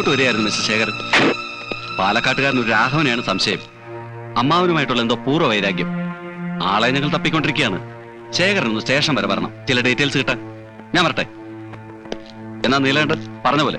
ഇങ്ങോട്ട് വരികയായിരുന്നു മിസ്റ്റർ ശേഖർ പാലക്കാട്ടുകാരൻ ഒരു രാഘവനെയാണ് സംശയം. അമ്മാവനുമായിട്ടുള്ള എന്തോ പൂർവ വൈരാഗ്യം. ആളെ ഞങ്ങൾ തപ്പിക്കൊണ്ടിരിക്കുകയാണ്. ശേഖരൻ ഒന്ന് സ്റ്റേഷൻ വരെ വരണം. ചില ഡീറ്റെയിൽസ് കിട്ടാൻ. ഞാൻ വരട്ടെ. എന്നാ നീലണ്ട് പറഞ്ഞ പോലെ.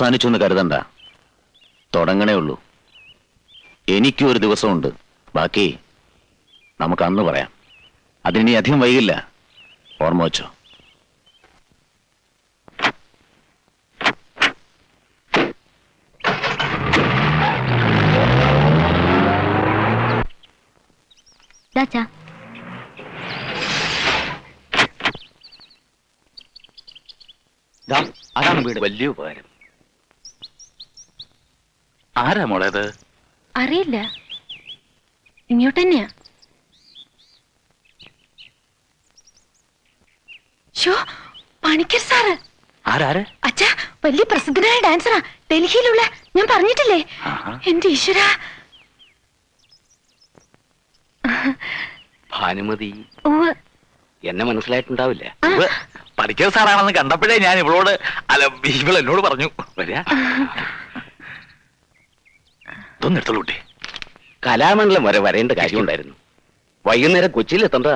അവസാനിച്ചു എന്ന് കരുതണ്ട. തുടങ്ങണേ ഉള്ളൂ. എനിക്കും ഒരു ദിവസമുണ്ട്. ബാക്കി നമുക്ക് അന്ന് പറയാം. അതിനി അധികം വൈകില്ല. ഓർമ്മ വെച്ചോ. ദാച്ചാ അതാണ് വീട്. വലിയ ഉപകാരം. ആരാ മോളേത് അറിയില്ല. ഇങ്ങോട്ട് തന്നെയാ ഷോ പണിക്കർ സാറ്. ആരാര്? അച്ഛാ വലിയ പ്രസിദ്ധനായ ഡാൻസറാ. ഡൽഹിയിലുള്ള ഞാൻ പറഞ്ഞിട്ടില്ലേ. എന്റെ ഈശ്വര. ഭാനുമതി. എന്നെ മനസ്സിലായിട്ടുണ്ടാവില്ല. പണിക്കർ സാറാണെന്ന് കണ്ടപ്പോഴേ ഞാൻ ഇവളോട് അല്ല ഇവൾ എന്നോട് പറഞ്ഞു. വരിക. ഇതൊന്നെടുത്തോളൂ കുട്ടി കലാമണ്ഡലം വരെ വരേണ്ട കാര്യമുണ്ടായിരുന്നു. വൈകുന്നേരം കൊച്ചിയിൽ എത്തണ്ട.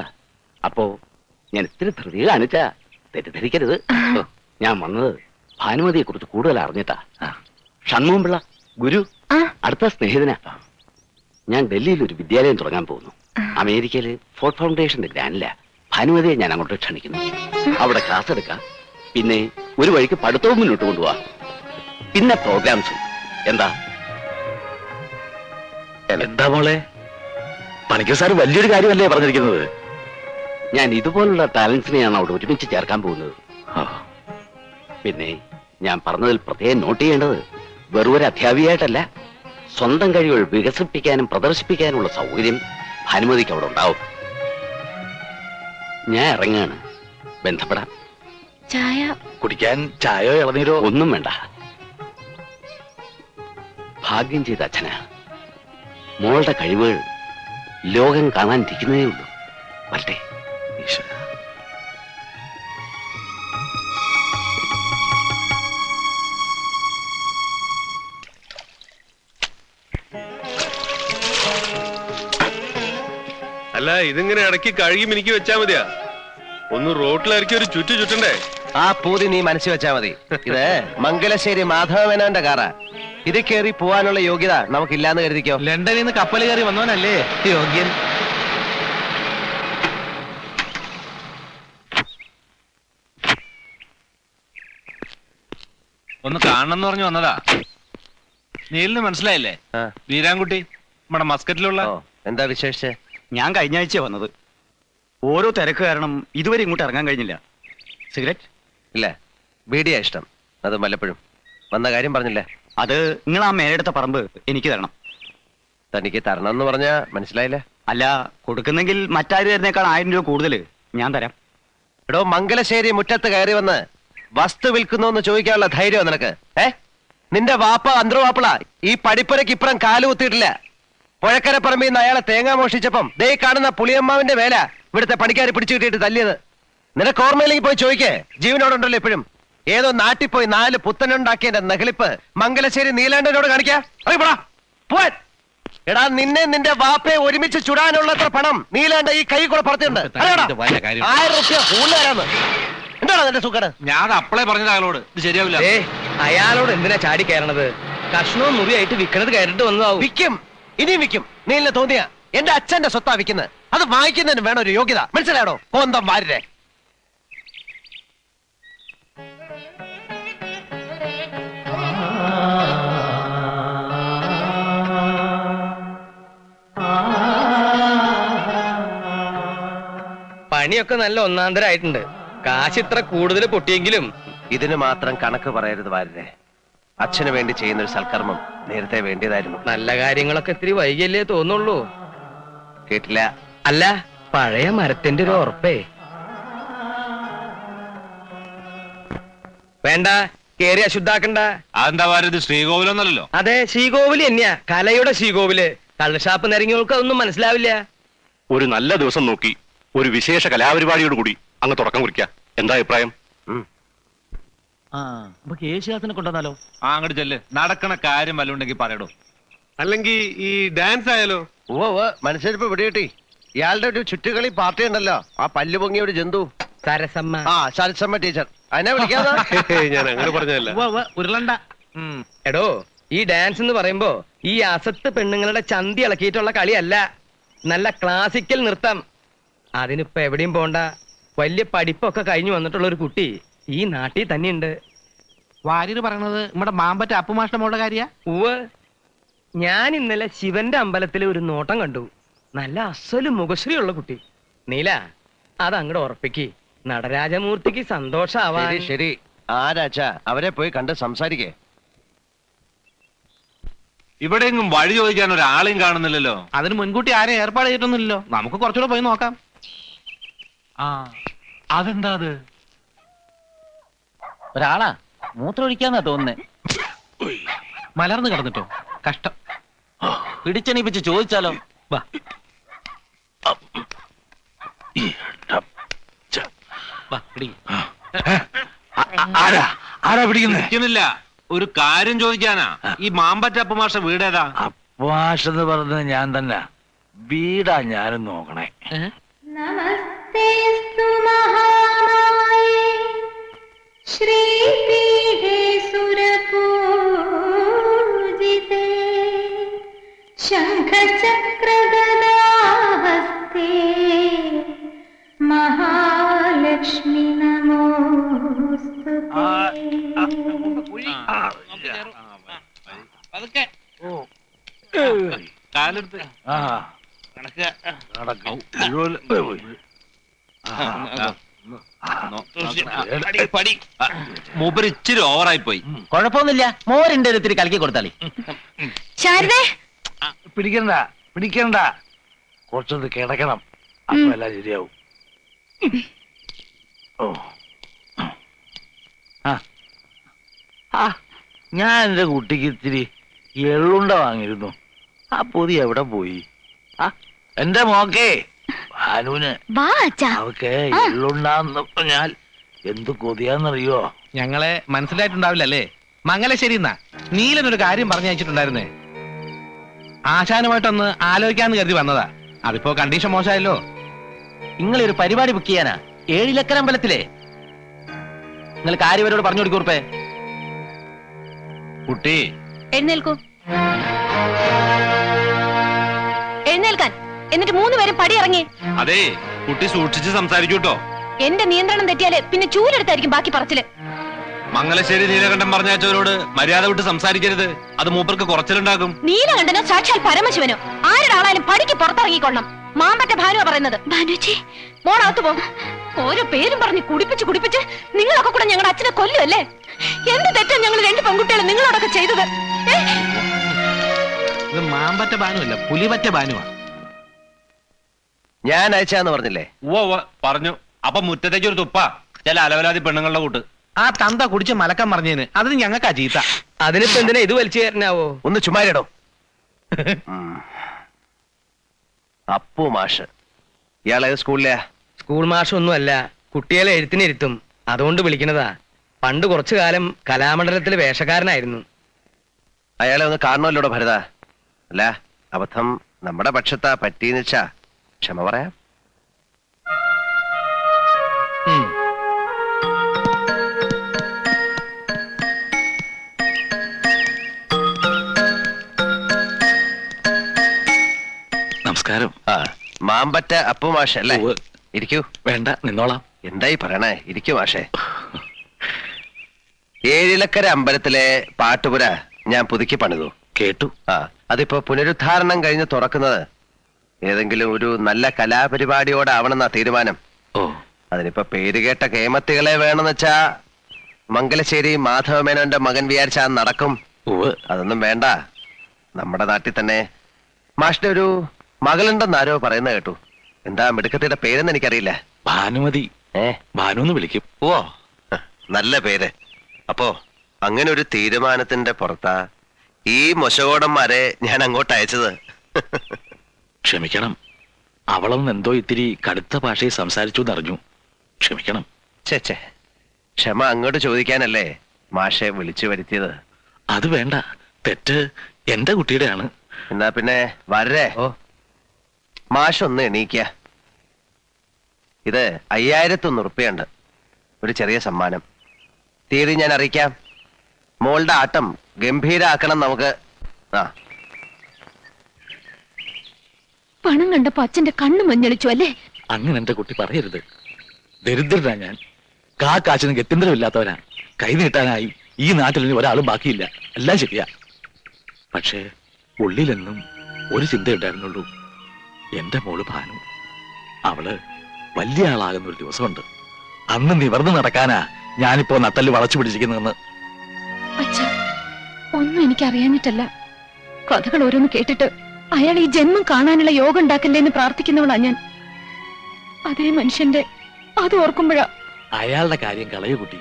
അപ്പോ ഞാൻ ഇത്തിരി ധൃതി കാണിച്ച തെറ്റിദ്ധരിക്കരുത്. ഞാൻ വന്നത് ഭാനുമതിയെ കുറിച്ച് കൂടുതൽ അറിഞ്ഞിട്ടാ. ആ. ഷൺമുഖം പിള്ള ഗുരു ആ, അടുത്ത സ്നേഹിതനാ. ഞാൻ ഡൽഹിയിൽ ഒരു വിദ്യാലയം തുടങ്ങാൻ പോകുന്നു. അമേരിക്കയിലെ ഫോർട്ട് ഫൗണ്ടേഷന്റെ ഗ്രാൻഡില ഭാനുമതിയെ ഞാൻ അങ്ങോട്ട് ക്ഷണിക്കുന്നു. അവിടെ ക്ലാസ് എടുക്കാം. പിന്നെ ഒരു വഴിക്ക് പഠിത്തവും മുന്നോട്ട് കൊണ്ടുപോവാ. പിന്നെ പ്രോഗ്രാംസും. എന്താ? എന്താ മോളെ? പണിക്കർ സാർ വലിയൊരു കാര്യമല്ലേ പറഞ്ഞിരിക്കുന്നത്? ഞാൻ ഇതുപോലുള്ള ടാലൻസിനെയാണ് അവിടെ ഒരുമിച്ച് ചേർക്കാൻ പോകുന്നത്. പിന്നെ ഞാൻ പറഞ്ഞതിൽ പ്രത്യേകം നോട്ട് ചെയ്യേണ്ടത് വെറും ഒരു അധ്യാപികയായിട്ടല്ല സ്വന്തം കഴിവുകൾ വികസിപ്പിക്കാനും പ്രദർശിപ്പിക്കാനുമുള്ള സൗകര്യം ഭാനുമതിക്ക് അവിടെ ഉണ്ടാവും. ഞാൻ ഇറങ്ങാണ്. ബന്ധപ്പെടാം. ചായ? കുടിക്കാൻ ചായയോ ഇളനീരോ? ഒന്നും വേണ്ട. ഭാഗ്യം ചെയ്ത അച്ഛനാ. മോളുടെ കഴിവുകൾ ലോകം കാണാനിരിക്കുന്നതേ ഉള്ളൂ. വരട്ടെ. ഈശ്വര. അല്ല ഇതിങ്ങനെ ഇടയ്ക്ക് കഴുകി മിനിക്ക് വെച്ചാ മതിയാ. ഒന്ന് റോട്ടിലിറക്കി ഒരു ചുറ്റു ചുറ്റണ്ടേ? ആ പൂതി നീ മനസ്സിൽ വെച്ചാ മതി. ഇത് മംഗലശ്ശേരി മാധവമേനോന്റെ കാറാ. ഇത് കയറി പോവാനുള്ള യോഗ്യത നമുക്കില്ലാന്ന് കരുതിക്കോ? ലണ്ടനിൽ നിന്ന് കപ്പൽ കയറി വന്നവനല്ലേ? യോഗ്യൻ. ഒന്ന് കാണണം എന്ന് പറഞ്ഞു വന്നതാ. നീലിന് മനസ്സിലായില്ലേ? ആ, വീരാൻകുട്ടി നമ്മുടെ മസ്കറ്റിലുള്ള ഓ, എന്താ വിശേഷിച്ച്? ഞാൻ കഴിഞ്ഞ ആഴ്ച വന്നത്. ഓരോ തിരക്ക് കാരണം ഇതുവരെ ഇങ്ങോട്ട് ഇറങ്ങാൻ കഴിഞ്ഞില്ല. സിഗരറ്റ്? ഇല്ല? ബീഡിയാ ഇഷ്ടം. അത് വല്ലപ്പോഴും. വന്ന കാര്യം പറഞ്ഞില്ലേ? അത് നിങ്ങൾ ആ മേലെടുത്ത പറമ്പ് എനിക്ക് തരണം. തനിക്ക് തരണം എന്ന് പറഞ്ഞാ മനസ്സിലായില്ല? അല്ല കൊടുക്കുന്നെങ്കിൽ മറ്റാര് തരുന്നേക്കാൾ ആയിരം രൂപ കൂടുതൽ ഞാൻ തരാം. എടോ മംഗലശ്ശേരി മുറ്റത്ത് കയറി വന്ന് വസ്തു വിൽക്കുന്നു എന്ന് ചോദിക്കാനുള്ള ധൈര്യം നിനക്ക്? ഏ? നിന്റെ വാപ്പ അന്തർവാപ്പള ഈ പടിപ്പുരക്ക് ഇപ്പുറം കാലു കുത്തിയിട്ടില്ല. പുഴക്കര പറമ്പിൽ നിന്ന് അയാളെ തേങ്ങ മോഷിച്ചപ്പം ദേ കാണുന്ന പുളിയമ്മാവിന്റെ വേല ഇവിടുത്തെ പണിക്കാർ പിടിച്ചു കിട്ടിയിട്ട് തല്ലിയത്. നിനക്ക് ഓർമ്മയിലേക്ക് പോയി ചോദിക്കേ. ജീവനോടുണ്ടല്ലോ ഇപ്പോഴും. ഏതോ നാട്ടിൽ പോയി നാല് പുത്തനുണ്ടാക്കിയതിന്റെ നഹലിപ്പ് മംഗലശ്ശേരി നീലാണ്ടനോട് കാണിക്കാ. പോടാ. പോവാൻ എടാ നിന്നെ നിന്റെ വാപ്പയെ ഒരുമിച്ച് ചുടാനുള്ളത്ര പണം നീലാണ്ട ഈ കൈ കൂടെ പറഞ്ഞിട്ടുണ്ട്. ആയിരം റുപ്യ കൂടുതലാരാന്ന് എന്താണ് നിന്റെ സുഖം ഞാൻ അപ്പളേ പറഞ്ഞത് അയാളോട്. ഇത് ശരിയാവില്ല. അയാളോട് എന്തിനാ ചാടി കയറണത്? കഷ്ണവും മുറിയായിട്ട് വിൽക്കണത് കയറിട്ട് വന്നതാവും. വിൽക്കും ഇനിയും വിൽക്കും നീലിനെ തോന്നിയ. എന്റെ അച്ഛന്റെ സ്വത്താ വിൽക്കുന്നത് അത് വാങ്ങിക്കുന്നതിന് വേണം ഒരു യോഗ്യത. മനസ്സിലായോ? കോന്തം വാരിരെ പണിയൊക്കെ നല്ല ഒന്നാന്തരായിട്ടുണ്ട്. കാശ് ഇത്ര കൂടുതൽ പൊട്ടിയെങ്കിലും ഇതിന് മാത്രം കണക്ക് പറയരുത് വാരരെ അച്ഛന് വേണ്ടി ചെയ്യുന്ന ഒരു സൽക്കർമ്മം നേരത്തെ വേണ്ടിയതായിരുന്നു. നല്ല കാര്യങ്ങളൊക്കെ ഇത്തിരി വൈകിയല്ലേ തോന്നുള്ളൂ. കേട്ടില്ല. അല്ല പഴയ മരത്തിന്റെ ഒരു ഉറപ്പേ. വേണ്ട. കേറി അശുദ്ധാക്കണ്ട. അതെന്താ പറയുന്നത് ശ്രീകോവിലൊന്നല്ലോ അതെ ശ്രീകോവിൽ തന്നെയാ. കലയുടെ ശ്രീകോവിൽ. കള്ളുഷാപ്പ് നിരങ്ങിയവൾക്ക് അതൊന്നും മനസ്സിലാവില്ല. ഒരു നല്ല ദിവസം നോക്കി ഒരു വിശേഷ കലാപരിപാടിയോട് കൂടി അങ്ങ് തുടക്കം കുറിക്ക. എന്താ അഭിപ്രായം? നമുക്ക് യേശുദാസിനെ കൊണ്ടുവന്നാലോ? ആ അങ്ങോട്ട് ചെല്ല്. നടക്കണ കാര്യം വല്ല ഉണ്ടെങ്കിൽ പറയടോ. അല്ലെങ്കിൽ ഈ ഡാൻസ് ആയാലോ? ഓ ഓ മനസ്സിലിപ്പോ പിടികിട്ടി ഇയാളുടെ ഒരു ചുറ്റുകളി പാർട്ടി ഉണ്ടല്ലോ ആ പല്ലു പൊങ്ങിയ ഒരു ജന്തു. സരസമ്മ. ആ സരസമ്മ ടീച്ചർ. അതിനെ വിളിക്കാതെ. ഞാൻ അങ്ങനെ പറഞ്ഞതല്ല ഉരുളണ്ട. എടോ ഈ ഡാൻസ് എന്ന് പറയുമ്പോ ഈ അസത്ത് പെണ്ണുങ്ങളുടെ ചന്തി ഇളക്കിയിട്ടുള്ള കളിയല്ല. നല്ല ക്ലാസിക്കൽ നൃത്തം. അതിനിപ്പോ എവിടെയും പോണ്ട. വലിയ പഠിപ്പൊക്കെ കഴിഞ്ഞു വന്നിട്ടുള്ള ഒരു കുട്ടി ഈ നാട്ടിൽ തന്നെയുണ്ട്. വാര്യര് പറയണത് നമ്മുടെ മാമ്പറ്റ അപ്പുമാഷ്ട മോളുടെ കാര്യ? ഉവ് ഞാൻ ഇന്നലെ ശിവന്റെ അമ്പലത്തിൽ ഒരു നോട്ടം കണ്ടു. നല്ല അസലും മുഖശ്രീ ഉള്ള കുട്ടി. നീല അത് അങ്ങോട്ട് ഉറപ്പിക്ക്. നടരാജമൂർത്തിക്ക് സന്തോഷാവാ ശരി ശരി. ആരാച്ചാ അവരെ പോയി കണ്ട് സംസാരിക്കേ. ഇവിടെയെങ്കിലും വഴി ചോദിക്കാൻ ഒരാളെയും കാണുന്നില്ലല്ലോ. അതിന് മുൻകൂട്ടി ആരെയും ഏർപ്പാട് ചെയ്തിട്ടൊന്നുമില്ലല്ലോ. നമുക്ക് കുറച്ചുകൂടെ പോയി നോക്കാം. ആ അതെന്താ അത്? ഒരാളാ. മൂത്രം ഒഴിക്കാന്നാ തോന്നുന്നേ. മലർന്നു കിടന്നിട്ടോ? കഷ്ടം. പിടിച്ചെണീപ്പിച്ച് ചോദിച്ചാലോ? വാ. വാ. ആരാ? ഒരു കാര്യം ചോദിക്കാനാ. ഈ മാമ്പറ്റ അപ്പമാഷ വീടേതാ? എന്ന് പറഞ്ഞത് ഞാൻ തന്നെ. വീടാ ഞാനും നോക്കണേ. നമസ്തേസ്തു നമോസ്തുതേ കാലെടുത്ത്. ആ. നടക്കും ഇതുപോലെ പോയി. മൂപ്പര് ഇച്ചിരി ഓവറായി പോയി കുഴപ്പമൊന്നുമില്ല. മോരിന്റെ ഇത്തിരി കലക്കി കൊടുത്താളി ശാരദേ. പിടിക്കണ്ട പിടിക്കണ്ട. കുറച്ചൊന്ന് കിടക്കണം. അപ്പൊ എല്ലാം ശരിയാവും. ഓ ആ ആ. ഞാൻ എന്റെ കുട്ടിക്ക് ഇത്തിരി എള്ളുണ്ട വാങ്ങിയിരുന്നു. ആ പൊതി എവിടെ പോയി? ആ. എന്റെ മോക്കേ ഭാനുവിന് വാ അച്ഛാ. അവക്ക് എള്ളുണ്ടാന്ന് പറഞ്ഞാൽ എന്ത് കൊതിയാന്നറിയോ? ഞങ്ങളെ മനസ്സിലായിട്ടുണ്ടാവില്ലല്ലേ മംഗലശ്ശേരി എന്നാ. നീലനൊരു കാര്യം പറഞ്ഞു അയച്ചിട്ടുണ്ടായിരുന്നേ. ആശാനുമായിട്ടൊന്ന് ആലോചിക്കാന്ന് കരുതി വന്നതാ. അതിപ്പോ കണ്ടീഷൻ മോശമായല്ലോ. നിങ്ങളൊരു പരിപാടി ബുക്ക് ചെയ്യാനാ? ഏഴിലക്കര അമ്പലത്തിലെ നിങ്ങൾ കാര്യവരോട് പറഞ്ഞു കൊടുക്കൂർപ്പേ കുട്ടി. എഴുന്നേൽക്കൂ. എഴുന്നേൽക്കാൻ. എന്നിട്ട് മൂന്ന് പേരും പടി ഇറങ്ങി അതെ കുട്ടി സൂക്ഷിച്ച് സംസാരിക്കൂട്ടോ എന്റെ നിയന്ത്രണം തെറ്റിയാൽ പിന്നെ ചൂലെടുത്തായിരിക്കും ബാക്കി പറച്ചിൽ. മംഗലശ്ശേരി നീലകണ്ഠൻ പറഞ്ഞയച്ചവരോട് മര്യാദ വിട്ട് സംസാരിക്കരുത്. അത് മൂപ്പർക്ക് കുറച്ചിലുണ്ടാകും. നീലകണ്ഠനോ സാക്ഷാൽ പരമശിവനോ? ആരുടെ ആളായാലും പടിക്ക് പുറത്തിറങ്ങിക്കൊള്ളണം. മാമ്പറ്റ ഭാനുവ പറയുന്നത്. ഭാനുച്ചി മോളകത്ത് പോ. ഓരോ പേരും പറഞ്ഞ് കുടിപ്പിച്ച് കുടിപ്പിച്ച് നിങ്ങളൊക്കെ കൂടെ ഞങ്ങളുടെ അച്ഛനെ കൊല്ലുമല്ലേ എന്ത് തെറ്റാ ഞങ്ങൾ രണ്ട് പെൺകുട്ടികളെ നിങ്ങളോടൊക്കെ ചെയ്തത്? ഇത് മാമ്പറ്റ ബാനുവല്ല പുലിപറ്റ ബാനുവാ ഞാൻ അയച്ചാന്ന് പറഞ്ഞില്ലേ? ഓ പറഞ്ഞു. അപ്പൊ മുറ്റത്തേക്ക് ഒരു തുപ്പ. ചില അലവലാതി പെണ്ണുങ്ങളുടെ കൂട്ട്. ആ തന്ത കുടിച്ച് മലക്കം പറഞ്ഞേന് അതിന് ഞങ്ങൾക്കാ ചീത്ത അതിനിപ്പോ എന്തിനാ ഇത് വലിച്ചു കയറിനാവോ ഒന്ന് ചുമ്മാരിടോ. അപ്പു മാഷ്. ഇയാളേത് സ്കൂളിലെയാ? സ്കൂൾ മാഷൊന്നുമല്ല കുട്ടികളെ എഴുത്തിനിരുത്തും. അതുകൊണ്ട് വിളിക്കണതാ പണ്ട് കുറച്ചു കാലം കലാമണ്ഡലത്തിലെ വേഷക്കാരനായിരുന്നു. അയാളെ ഒന്ന് കാണണമല്ലോടോ ഭരത? അല്ല അബദ്ധം നമ്മുടെ പക്ഷത്താ പറ്റീന്ന് വെച്ചാ. ക്ഷമ പറയാം. നമസ്കാരം. ആ മാമ്പറ്റ അപ്പു മാഷ് അല്ലേ. ഇരിക്കൂ. വേണ്ട നിന്നോളാം. എന്തായി പറയണേ? ഇരിക്കൂ മാഷേ. ഏഴിലക്കര അമ്പലത്തിലെ പാട്ടുപുര ഞാൻ പുതുക്കി പണിതു. കേട്ടു. ആ അതിപ്പോ പുനരുദ്ധാരണം കഴിഞ്ഞ് തുറക്കുന്നത് ഏതെങ്കിലും ഒരു നല്ല കലാപരിപാടിയോടാവണമെന്നാ തീരുമാനം. ഓ. അതിനിപ്പോ പേര് കേട്ട കേമത്തികളെ വേണമെന്ന് വെച്ചാ മംഗലശ്ശേരി മാധവമേനോന്റെ മകൻ വിചാരിച്ചാ നടക്കും. അതൊന്നും വേണ്ട. നമ്മുടെ നാട്ടിൽ തന്നെ മാഷിന്റെ ഒരു മകളുണ്ടെന്ന് ആരോ പറയുന്ന കേട്ടു. എന്താ മിടുക്കത്തിയുടെ പേരെന്ന് എനിക്കറിയില്ല. ഭാനുമതി. ഏ? ഭാനു എന്ന് വിളിക്കും. ഓ നല്ല പേര്. അപ്പോ അങ്ങനെ ഒരു തീരുമാനത്തിന്റെ പുറത്താ ഈ മൊശകോടന്മാരെ ഞാൻ അങ്ങോട്ട് അയച്ചത്. ക്ഷമിക്കണം. അവളൊന്ന് എന്തോ ഇത്തിരി കടുത്ത ഭാഷയിൽ സംസാരിച്ചു എന്നറിഞ്ഞു. ക്ഷമിക്കണം. ചേച്ചേ ക്ഷമ അങ്ങോട്ട് ചോദിക്കാനല്ലേ മാഷെ വിളിച്ചു വരുത്തിയത്? അത് വേണ്ട. തെറ്റ് എന്റെ കുട്ടിയുടെയാണ്. എന്നാ പിന്നെ വരേ ഓ മാഷ് ഒന്ന് എണീക്ക. ഇത് അയ്യായിരത്തൊന്ന് ഉറുപ്പയുണ്ട് ഒരു ചെറിയ സമ്മാനം. തീയതി ഞാൻ അറിയിക്കാം. മോളുടെ ആട്ടം ഗംഭീരാക്കണം നമുക്ക്. ആ. പണം കണ്ടപ്പോ അച്ഛന്റെ കണ്ണ് മഞ്ഞളിച്ചു അല്ലേ? അങ്ങനെ എന്റെ കുട്ടി പറയരുത്. ദരിദ്രനാ ഞാൻ. കാ കാച്ചിന് ഗത്യന്തരമില്ലാത്തവനാ. കൈ നീട്ടാനായി ഈ നാട്ടിൽ ഇനി ഒരാളും ബാക്കിയില്ല. എല്ലാം ശരിയാ. പക്ഷേ ഉള്ളിലെന്നും ഒരു ചിന്തയുണ്ടായിരുന്നുള്ളൂ. എന്റെ മോൾ ഭാനു. അവൾ വലിയ ആളാകുന്ന ഒരു ദിവസമുണ്ട്. അന്ന് നിവർന്ന് നടക്കാനാ ഞാനിപ്പോ നട്ടൽ വളച്ചു പിടിച്ചിരിക്കുന്നതെന്ന്. ഒന്നും എനിക്ക് അറിയാഞ്ഞിട്ടല്ല കഥകൾ ഓരോന്ന് കേട്ടിട്ട് അയാൾ ഈ ജന്മം കാണാനുള്ള യോഗം ഉണ്ടാക്കല്ലേ എന്ന് പ്രാർത്ഥിക്കുന്നവളാ ഞാൻ. അതേ മനുഷ്യന്റെ അത് ഓർക്കുമ്പോഴാ അയാളുടെ കാര്യം കളയു കുട്ടി.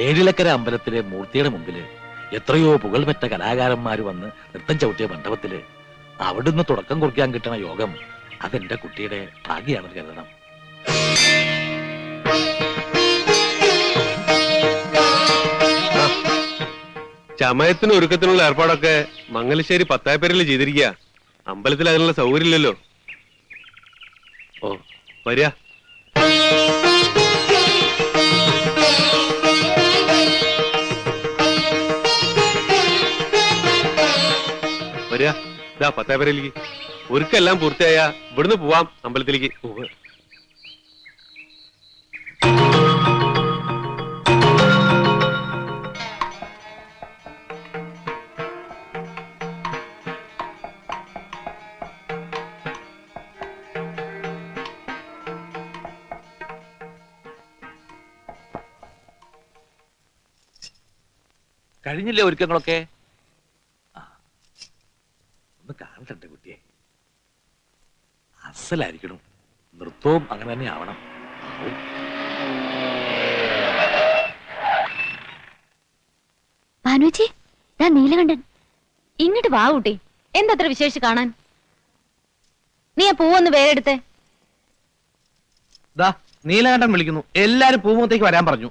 ഏഴിലക്കര അമ്പലത്തിലെ മൂർത്തിയുടെ മുമ്പിൽ എത്രയോ പുകൾപെറ്റ കലാകാരന്മാര് വന്ന് നൃത്തം ചവിട്ടിയ മണ്ഡപത്തിൽ അവിടുന്ന് തുടക്കം കുറിക്കാൻ കിട്ടണ യോഗം അതെന്റെ കുട്ടിയുടെ ഭാഗ്യാണെന്ന് കരുതണം. ചമയത്തിന് ഒരുക്കത്തിനുള്ള ഏർപ്പാടൊക്കെ മംഗലശ്ശേരി പത്തായപ്പേരിൽ ചെയ്തിരിക്കുക അമ്പലത്തിൽ അതിനുള്ള സൗകര്യം ഇല്ലല്ലോ ഓ വരിക. വരിക. ഇതാ പത്തായപ്പേരയിലേക്ക് ഒരുക്കെല്ലാം പൂർത്തിയായ ഇവിടുന്ന് പോവാം അമ്പലത്തിലേക്ക്. കഴിഞ്ഞില്ലേ ഒരുക്കങ്ങളൊക്കെ ആ. ഒന്ന് കാണട്ടെ കുട്ടിയെ അസലായിരിക്കണം നൃത്തവും അങ്ങനെ തന്നെ ആവണം. ഭാനുജി ഞാൻ നീലകണ്ഠൻ. ഇങ്ങോട്ട് വാ കുട്ടി എന്തത്ര വിശേഷിച്ച് കാണാൻ? നീ ആ പൂവൊന്ന് വേറെടുത്തേ ദാ നീലകണ്ഠൻ വിളിക്കുന്നു. എല്ലാരും പൂമുഖത്തേക്ക് വരാൻ പറഞ്ഞു.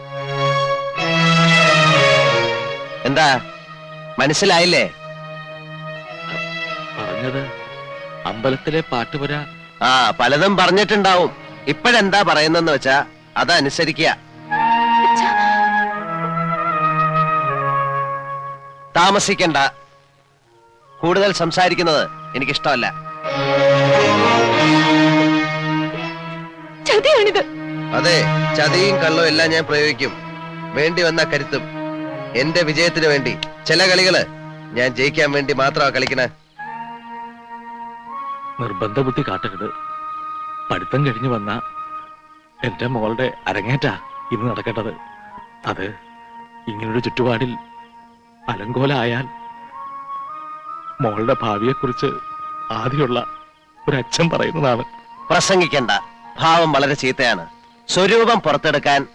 എന്താ? മനസ്സിലായില്ലേ? പറഞ്ഞത് അമ്പലത്തിലെ പാട്ടുപുര. ആ പലതും പറഞ്ഞിട്ടുണ്ടാവും. ഇപ്പോഴെന്താ പറയുന്നെന്ന് വെച്ചാ അതനുസരിക്കുക. താമസിക്കണ്ട. കൂടുതൽ സംസാരിക്കുന്നത് എനിക്കിഷ്ടമല്ല. ചതിയാണിത്. അതെ ചതിയും കള്ളവും എല്ലാം ഞാൻ പ്രയോഗിക്കും. വേണ്ടി വന്ന കരുത്തും. എന്റെ വിജയത്തിന് വേണ്ടി ചില കളികൾ ഞാൻ ജയിക്കാൻ വേണ്ടി മാത്രമാ കളിക്കണേ. നിർബന്ധ ബുദ്ധി കാട്ടരുത്. പഠിത്തം കഴിഞ്ഞു വന്ന എന്റെ മോളുടെ അരങ്ങേറ്റാ ഇന്ന് നടക്കേണ്ടത്. അത് ഇങ്ങനൊരു ചുറ്റുപാടിൽ അലങ്കോലായാൽ മോളുടെ ഭാവിയെക്കുറിച്ച് ആദ്യമുള്ള ഒരു അച്ഛൻ പറയുന്നതാണ്. പ്രസംഗിക്കണ്ട. ഭാവം വളരെ ചീത്തയാണ്. സ്വരൂപം പുറത്തെടുക്കാൻ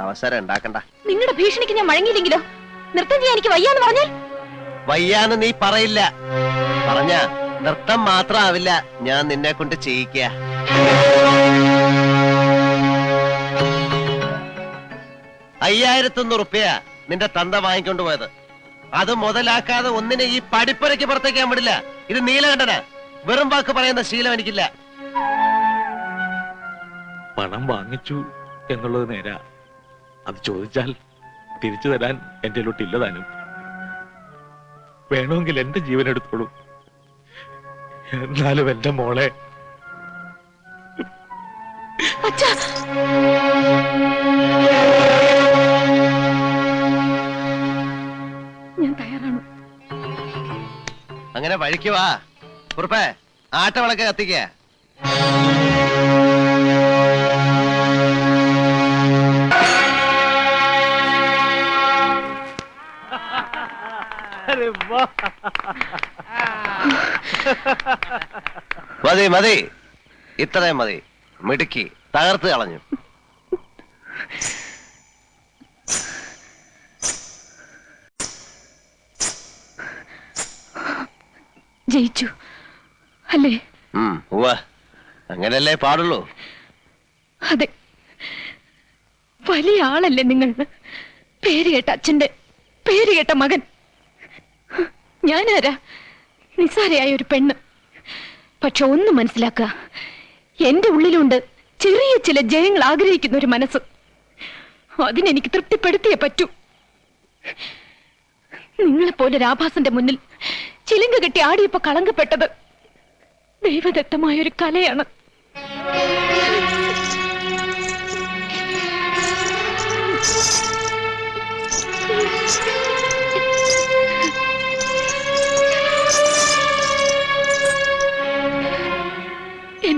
അവസരം ഉണ്ടാക്കണ്ട. നിങ്ങളുടെ ഭീഷണിക്ക് ഞാൻ മഴങ്ങിയില്ലെങ്കിലോ നൃത്തം ചെയ്യാൻ എനിക്ക് വയ്യാന്ന് പറഞ്ഞാൽ? വയ്യാന്ന് നീ പറയില്ല. പറഞ്ഞ നൃത്തം മാത്രമാവില്ല ഞാൻ നിന്നെ കൊണ്ട് ചെയ്യിക്കുക. അയ്യായിരത്തൊന്ന് റുപ്യ നിന്റെ തന്ത വാങ്ങിക്കൊണ്ട് പോയത്. അത് മുതലാക്കാതെ ഒന്നിനെ ഈ പടിപ്പുരയ്ക്ക് പുറത്തേക്കാൻ വിടില്ല. ഇത് നീലകണ്ഠന. വെറും വാക്ക് പറയുന്ന ശീലം എനിക്കില്ല. പണം വാങ്ങിച്ചു എന്നുള്ളത് നേരാ. അത് ചോദിച്ചാൽ തിരിച്ചു തരാൻ എന്റെ ലോട്ടില്ല താനും. വേണമെങ്കിൽ എന്റെ ജീവൻ എടുത്തോളൂ. എന്നാലും എന്റെ മോളെ. ഞാൻ തയ്യാറാണ്. അങ്ങനെ വഴിക്ക് വാ. കുറുപ്പേ ആട്ടവിളക്ക് കത്തിക്ക. മതി മതി. ഇത്രയും മതി. മിടുക്കി തകർത്ത് കളഞ്ഞു. ജയിച്ചു. അല്ലേ? അങ്ങനല്ലേ പാടുള്ളൂ. അതെ. വലിയ ആളല്ലേ നിങ്ങൾ. പേര് കേട്ട അച്ഛന്റെ പേര് കേട്ട മകൻ. ഞാനാരാ? നിസ്സാരയായ ഒരു പെണ്ണ്. പക്ഷെ ഒന്ന് മനസ്സിലാക്കുക എന്റെ ഉള്ളിലുണ്ട് ചെറിയ ചില ജയങ്ങൾ ആഗ്രഹിക്കുന്ന ഒരു മനസ്സ്. അതിനെനിക്ക് തൃപ്തിപ്പെടുത്തിയേ പറ്റൂ. നിങ്ങളെപ്പോലെ രാഭാസന്റെ മുന്നിൽ ചിലങ്ക കെട്ടി ആടിയപ്പോ കളങ്കപ്പെട്ടത് ദൈവദത്തമായ ഒരു കലയാണ്.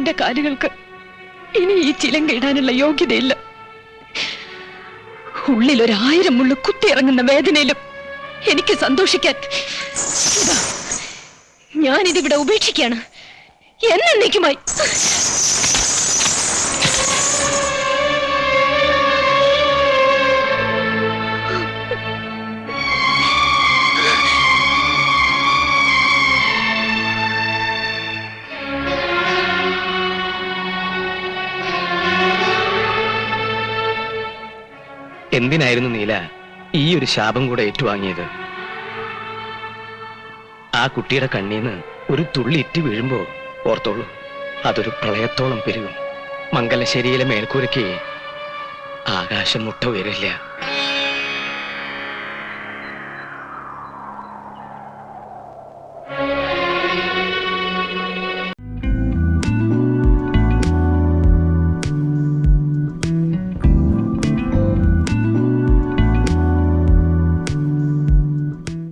എന്റെ കാലുകൾക്ക് ഇനി ഈ ചിലങ്ക ഇടാനുള്ള യോഗ്യതയില്ല. ഉള്ളിൽ ഒരായിരം മുള്ളു കുത്തിയിറങ്ങുന്ന വേദനയിലും എനിക്ക് സന്തോഷിക്കാൻ ഞാനിതിവിടെ ഉപേക്ഷിക്കാണ് എന്നേക്കുമായി എന്തിനായിരുന്നു നീല ഈ ഒരു ശാപം കൂടെ ഏറ്റുവാങ്ങിയത്? ആ കുട്ടിയുടെ കണ്ണീന്ന് ഒരു തുള്ളി ഇറ്റ് വീഴുമ്പോ ഓർത്തോളൂ അതൊരു പ്രളയത്തോളം പെരുകും. മംഗലശ്ശേരിയിലെ മേൽക്കൂരയ്ക്ക് ആകാശം മുട്ട ഉയരില്ല